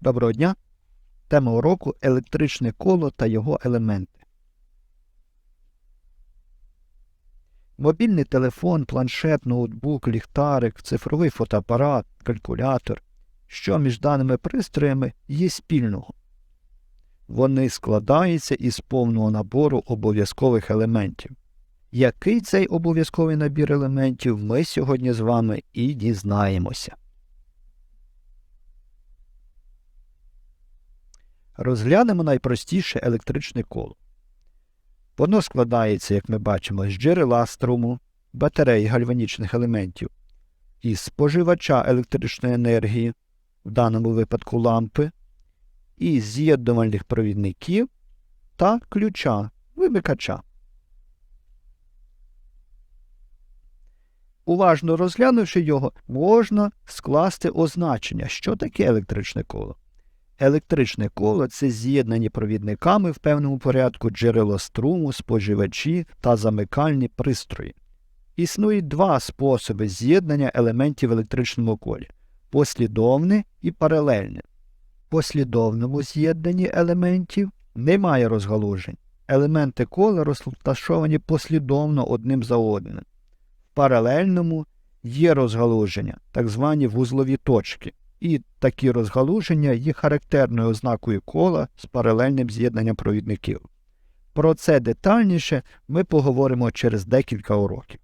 Доброго дня! Тема уроку електричне коло та його елементи. Мобільний телефон, планшет, ноутбук, ліхтарик, цифровий фотоапарат, калькулятор. Що між даними пристроями є спільного? Вони складаються із повного набору обов'язкових елементів. Який цей обов'язковий набір елементів ми сьогодні з вами і дізнаємося. Розглянемо найпростіше електричне коло. Воно складається, як ми бачимо, з джерела струму, батареї гальванічних елементів, із споживача електричної енергії, в даному випадку лампи, і з'єднувальних провідників та ключа вимикача. Уважно розглянувши його, можна скласти означення, що таке електричне коло. Електричне коло це з'єднані провідниками в певному порядку джерело струму, споживачі та замикальні пристрої. Існують два способи з'єднання елементів в електричному колі послідовне і паралельне. В послідовному з'єднанні елементів немає розгалужень. Елементи кола розташовані послідовно одним за одним. В паралельному є розгалуження, так звані вузлові точки і такі розгалуження є характерною ознакою кола з паралельним з'єднанням провідників. Про це детальніше ми поговоримо через декілька уроків.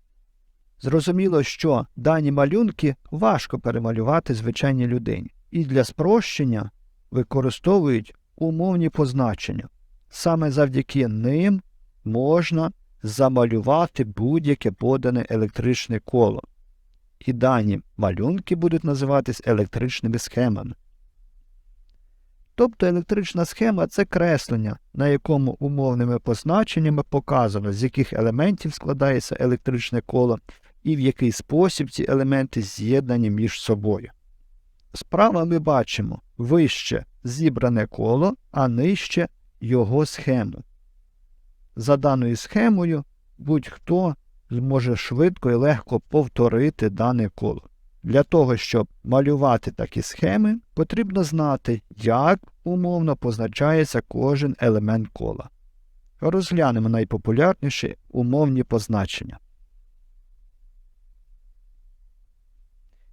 Зрозуміло, що дані малюнки важко перемалювати звичайній людині, і для спрощення використовують умовні позначення. Саме завдяки ним можна замалювати будь-яке подане електричне коло і дані малюнки будуть називатись електричними схемами. Тобто електрична схема це креслення, на якому умовними позначеннями показано, з яких елементів складається електричне коло і в який спосіб ці елементи з'єднані між собою. Справа ми бачимо вище зібране коло, а нижче його схему. За даною схемою будь-хто зможе швидко і легко повторити дане коло. Для того, щоб малювати такі схеми, потрібно знати, як умовно позначається кожен елемент кола. Розглянемо найпопулярніші умовні позначення.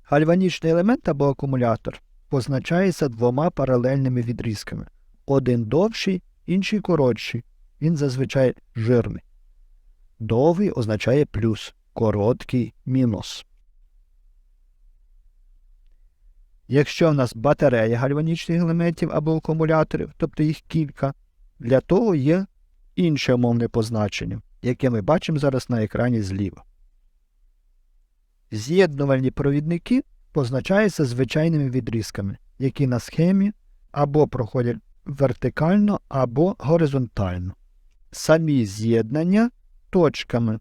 Гальванічний елемент або акумулятор позначається двома паралельними відрізками. Один довший, інший коротший. Він зазвичай жирний. Довгий означає плюс, короткий мінус. Якщо в нас батарея гальванічних елементів або акумуляторів, тобто їх кілька, для того є інше умовне позначення, яке ми бачимо зараз на екрані зліва. З'єднувальні провідники позначаються звичайними відрізками, які на схемі або проходять вертикально, або горизонтально. Самі з'єднання точками.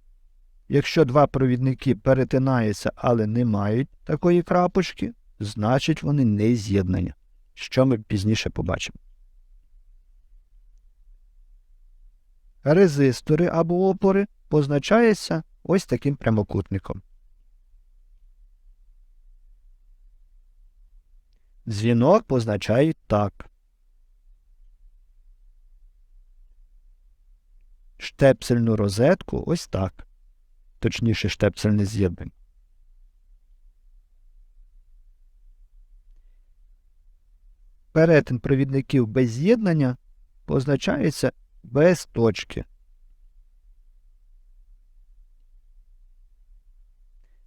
Якщо два провідники перетинаються, але не мають такої крапочки, значить вони не з'єднані, що ми пізніше побачимо. Резистори або опори позначаються ось таким прямокутником. Дзвінок позначають так. Штепсельну розетку ось так. Точніше, штепсельне з'єднання. Перетин провідників без з'єднання позначається без точки.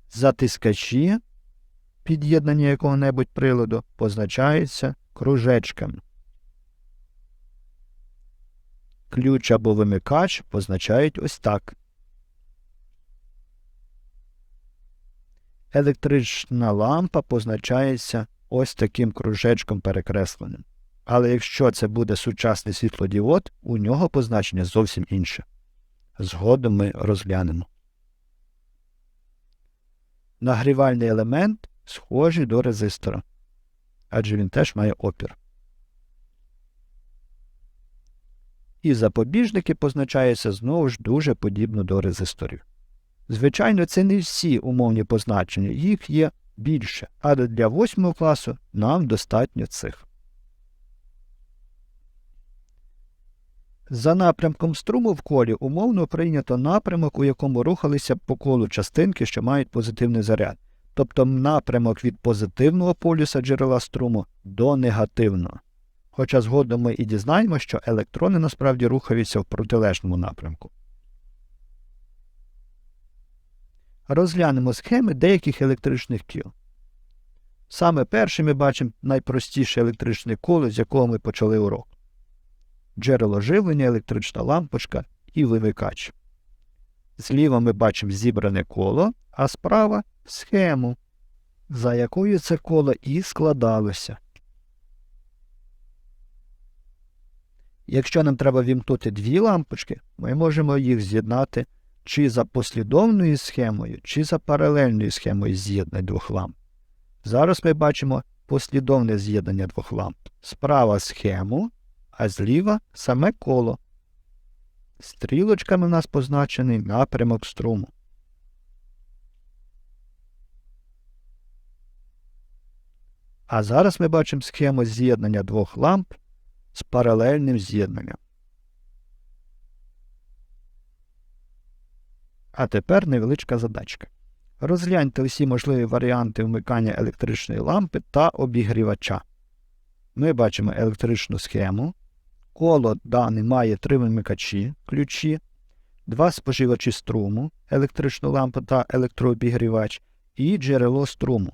Затискачі під'єднання якого-небудь приладу позначаються кружечками. Ключ або вимикач позначають ось так. Електрична лампа позначається ось таким кружечком перекресленим. Але якщо це буде сучасний світлодіод, у нього позначення зовсім інше. Згодом ми розглянемо. Нагрівальний елемент схожий до резистора, адже він теж має опір. і запобіжники позначаються знову ж дуже подібно до резисторів. Звичайно, це не всі умовні позначення, їх є більше, але для восьмого класу нам достатньо цих. За напрямком струму в колі умовно прийнято напрямок, у якому рухалися по колу частинки, що мають позитивний заряд, тобто напрямок від позитивного полюса джерела струму до негативного. Хоча згодом ми і дізнаємо, що електрони насправді рухаються в протилежному напрямку. Розглянемо схеми деяких електричних кіл. Саме першим ми бачимо найпростіше електричне коло, з якого ми почали урок. Джерело живлення, електрична лампочка і вимикач. Зліва ми бачимо зібране коло, а справа схему, за якою це коло і складалося. Якщо нам треба вімкнути дві лампочки, ми можемо їх з'єднати чи за послідовною схемою, чи за паралельною схемою з'єднання двох ламп. Зараз ми бачимо послідовне з'єднання двох ламп. Справа схему, а зліва саме коло. Стрілочками в нас позначений напрямок струму. А зараз ми бачимо схему з'єднання двох ламп з паралельним з'єднанням. А тепер невеличка задачка. Розгляньте усі можливі варіанти вмикання електричної лампи та обігрівача. Ми бачимо електричну схему. Коло дане має три вимикачі ключі, два споживачі струму, електричну лампу та електрообігрівач, і джерело струму,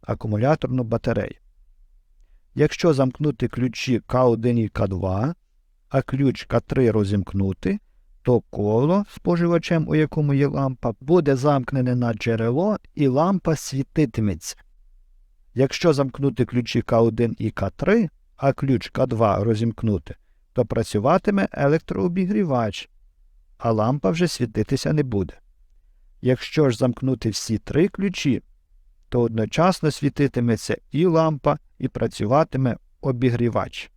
акумуляторну батарею. Якщо замкнути ключі К1 і К2, а ключ К3 розімкнути, то коло споживачем, у якому є лампа, буде замкнене на джерело і лампа світитиметься. Якщо замкнути ключі К1 і К3, а ключ К2 розімкнути, то працюватиме електрообігрівач, а лампа вже світитися не буде. Якщо ж замкнути всі три ключі, то одночасно світитиметься і лампа, і працюватиме обігрівач.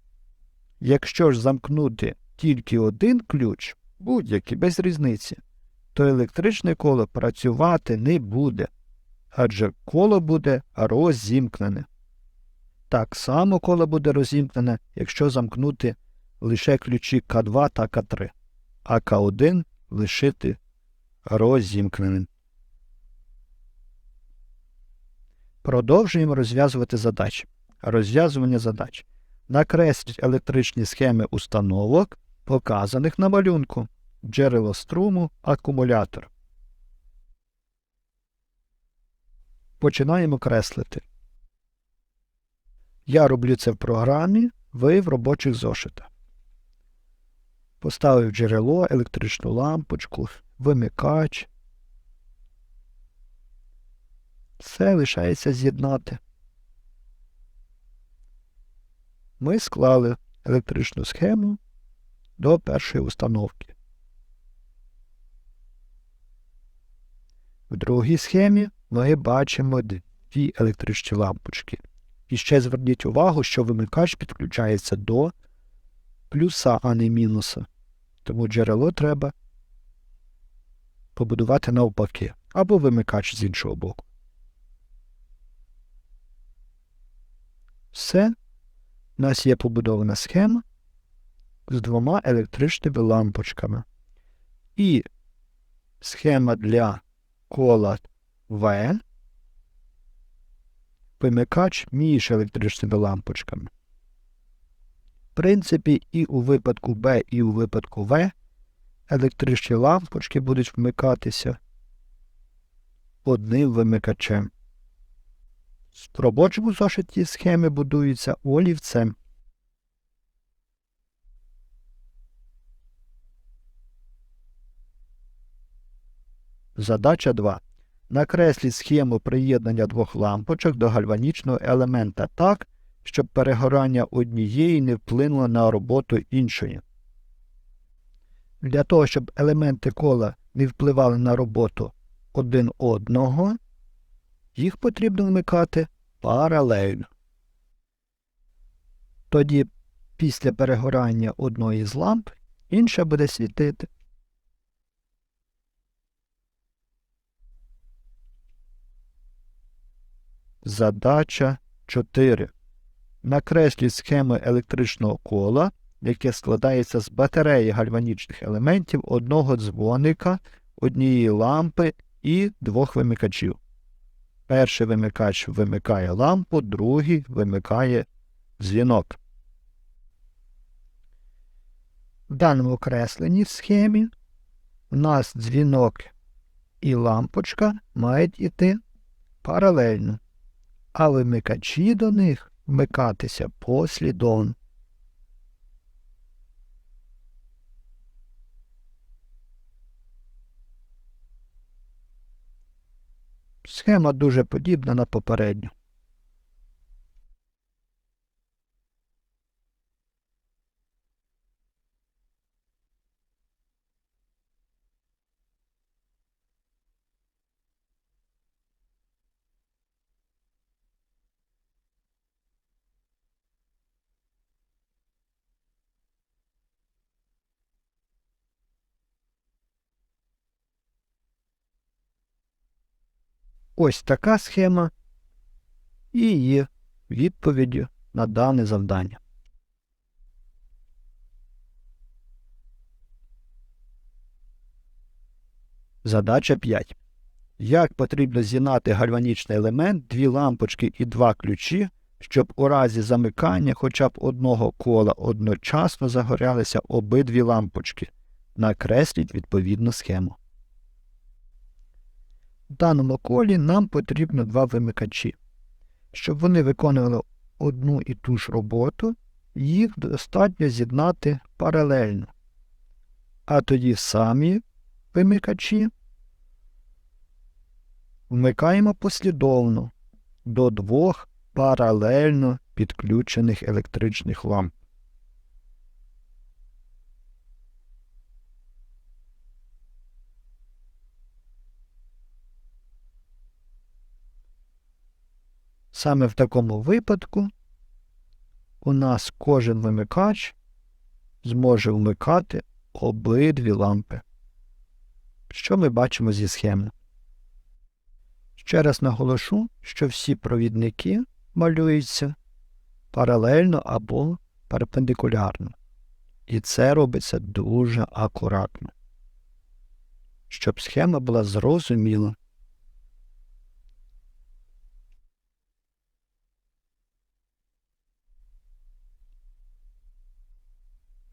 Якщо ж замкнути тільки один ключ, будь-який без різниці, то електричне коло працювати не буде, адже коло буде розімкнене. Так само коло буде розімкнене, якщо замкнути лише ключі К2 та К3, а К1 лишити розімкненим. Продовжуємо розв'язувати задачі. Розв'язування задач. Накресліть електричні схеми установок, показаних на малюнку. Джерело струму, акумулятор. Починаємо креслити. Я роблю це в програмі, ви в робочих зошитах. Поставив джерело, електричну лампочку, вимикач. Все лишається з'єднати. Ми склали електричну схему до першої установки. В другій схемі ми бачимо дві електричні лампочки. І ще зверніть увагу, що вимикач підключається до плюса, а не мінуса. Тому джерело треба побудувати навпаки, або вимикач з іншого боку. Все. У нас є побудована схема з двома електричними лампочками. І схема для кола В, вимикач між електричними лампочками. В принципі, і у випадку Б, і у випадку В електричні лампочки будуть вмикатися одним вимикачем. В робочому зошиті схеми будуються олівцем. Задача 2. Накресліть схему приєднання двох лампочок до гальванічного елемента так, щоб перегорання однієї не вплинуло на роботу іншої. Для того, щоб елементи кола не впливали на роботу один одного, їх потрібно вмикати паралельно. Тоді після перегорання одної з ламп інша буде світити. Задача 4. Накресліть схеми електричного кола, яке складається з батареї гальванічних елементів, одного дзвоника, однієї лампи і двох вимикачів. Перший вимикач вимикає лампу, другий вимикає дзвінок. В даному кресленні в схемі у нас дзвінок і лампочка мають іти паралельно, а вимикачі до них вмикатися послідовно. Схема дуже подібна на попередню. Ось така схема і є відповіддю на дане завдання. Задача 5. Як потрібно з'єднати гальванічний елемент, дві лампочки і два ключі, щоб у разі замикання хоча б одного кола одночасно загорялися обидві лампочки. Накресліть відповідну схему. В даному колі нам потрібно два вимикачі. Щоб вони виконували одну і ту ж роботу, їх достатньо з'єднати паралельно. А тоді самі вимикачі вмикаємо послідовно до двох паралельно підключених електричних ламп. Саме в такому випадку у нас кожен вимикач зможе вмикати обидві лампи. Що ми бачимо зі схеми? Ще раз наголошу, що всі провідники малюються паралельно або перпендикулярно. І це робиться дуже акуратно, щоб схема була зрозуміла.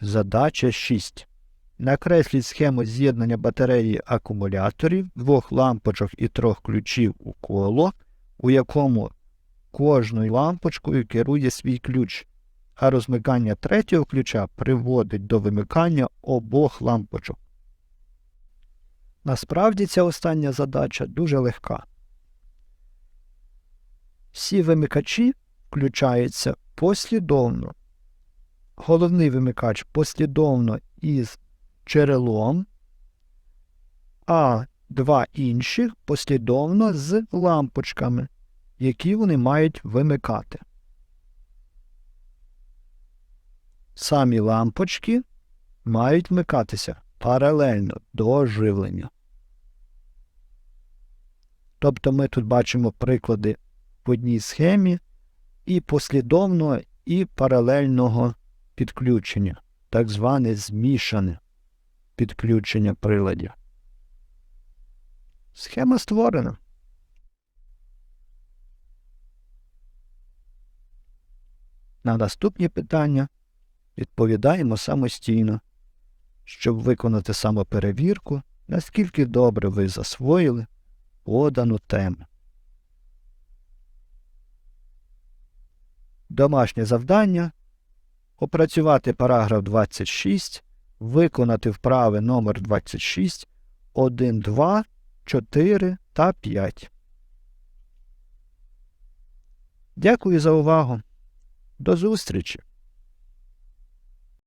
Задача 6. Накресліть схему з'єднання батареї акумуляторів, двох лампочок і трьох ключів у коло, у якому кожною лампочкою керує свій ключ, а розмикання третього ключа приводить до вимикання обох лампочок. Насправді ця остання задача дуже легка. Всі вимикачі включаються послідовно головний вимикач послідовно із джерелом, а два інших послідовно з лампочками, які вони мають вимикати. Самі лампочки мають вмикатися паралельно до живлення. Тобто ми тут бачимо приклади в одній схемі і послідовного, і паралельного підключення, так зване змішане підключення приладів. Схема створена. На наступні питання відповідаємо самостійно, щоб виконати самоперевірку, наскільки добре ви засвоїли подану тему. Домашнє завдання опрацювати параграф 26, виконати вправи номер 26, 1, 2, 4 та 5. Дякую за увагу. До зустрічі!